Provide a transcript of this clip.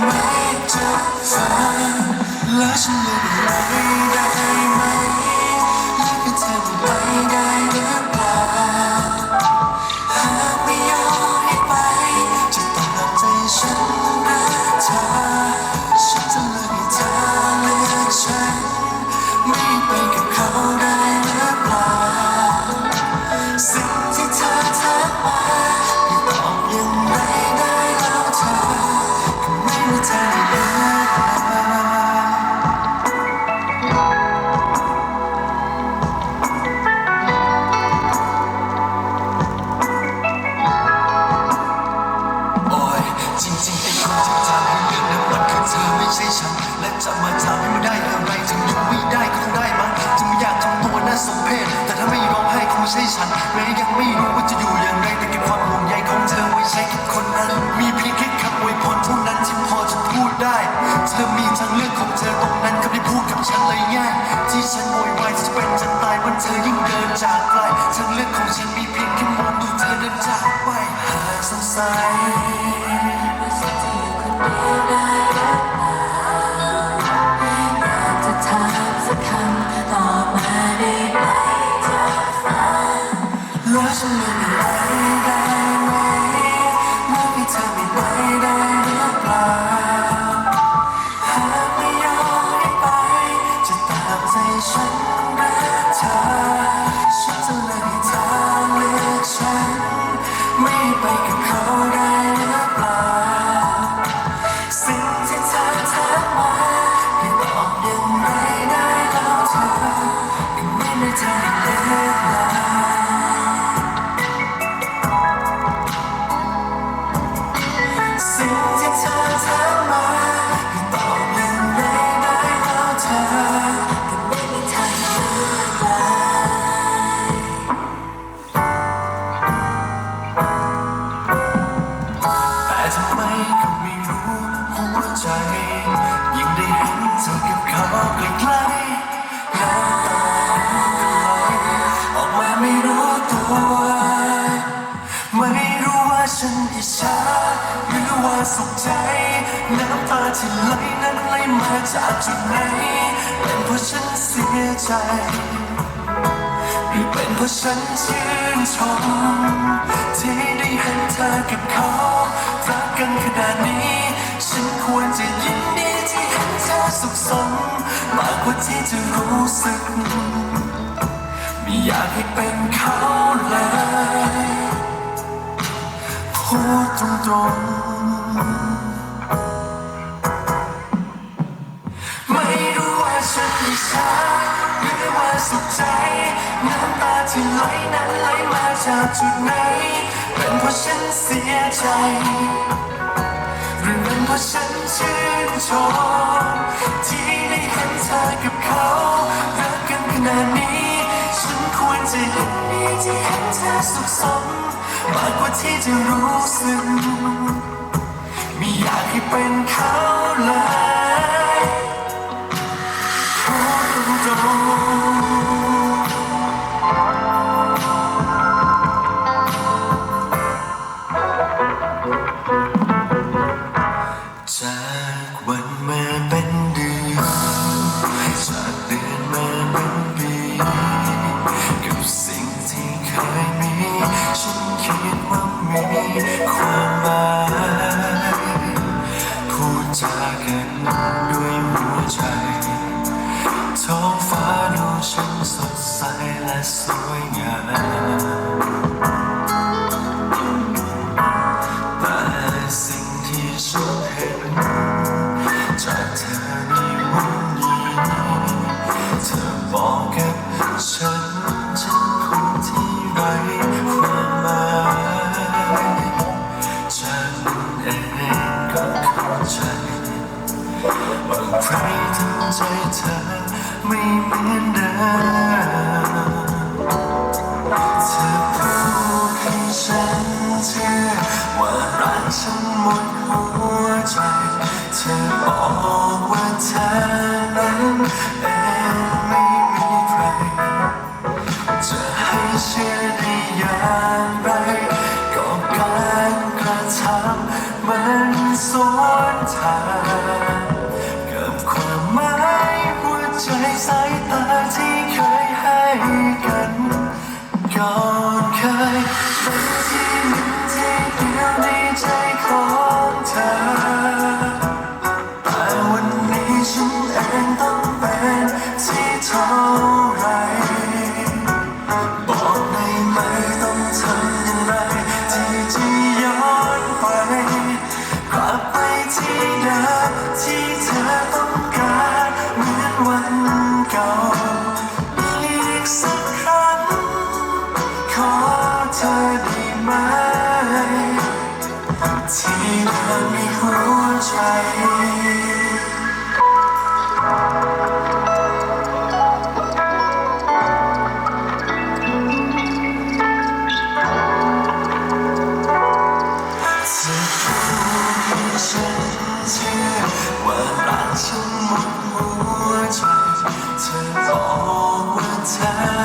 make to find lost in the night. ยังไม่รู้ว่าจะอยู่อย่างไรแต่เก็บความห่วงใยของเธอไว้ใช้กับคนนั้น มีเพียงแค่คำอวยพรเท่านั้นที่พอจะพูดได้ เธอมีทางเลือกของเธอตรงนั้นก็ได้พูดกับฉันเลยง่ายที่ฉันโวยวายจะเป็นจะตายวันเธอยิ่งเดินจากไกลทางเลือกของฉันมีเพียงแค่มองดูเธอเดินจากไปหากสงสาร แฉันอิจฉาหรือว่าสุขใจ น้ำตาที่ไหลนั้นไหลมาจากจุดไหน เป็นเพราะฉันเสียใจ หรือเป็นเพราะฉันชื่นชม ที่ได้เห็นเธอกับเขารักกันขนาดนี้ ฉันควรจะยินดีที่เห็นเธอสุขสม มากกว่าที่จะรู้สึก ไม่อยากให้เป็นเขา พูดตรงๆไม่รู้ว่าฉันอิจฉาหรือว่าสุขใจ น้ำตาที่ไหลนั้นไหลมาจากจุดไหน เป็นเพราะฉันเสียใจ หรือเป็นเพราะฉันชื่นชมที่ได้เห็นเธอกับเขา รักกันขนาดนี้ จะยินดีที่เห็นเธอสุขสมมากกว่าที่จะรู้สึกไม่อยากให้เป็นเขาเลย ท้องฟ้าดูช่างสดใสและสวยงามแต่สิ่งที่ฉันเห็นจากเธอในวันนี้เธอบอกกับฉัน ไเธอในหัวใจจะรู้ให้ฉันเชื่ว่าฉันมัวใจเธอบอกว่าเธอ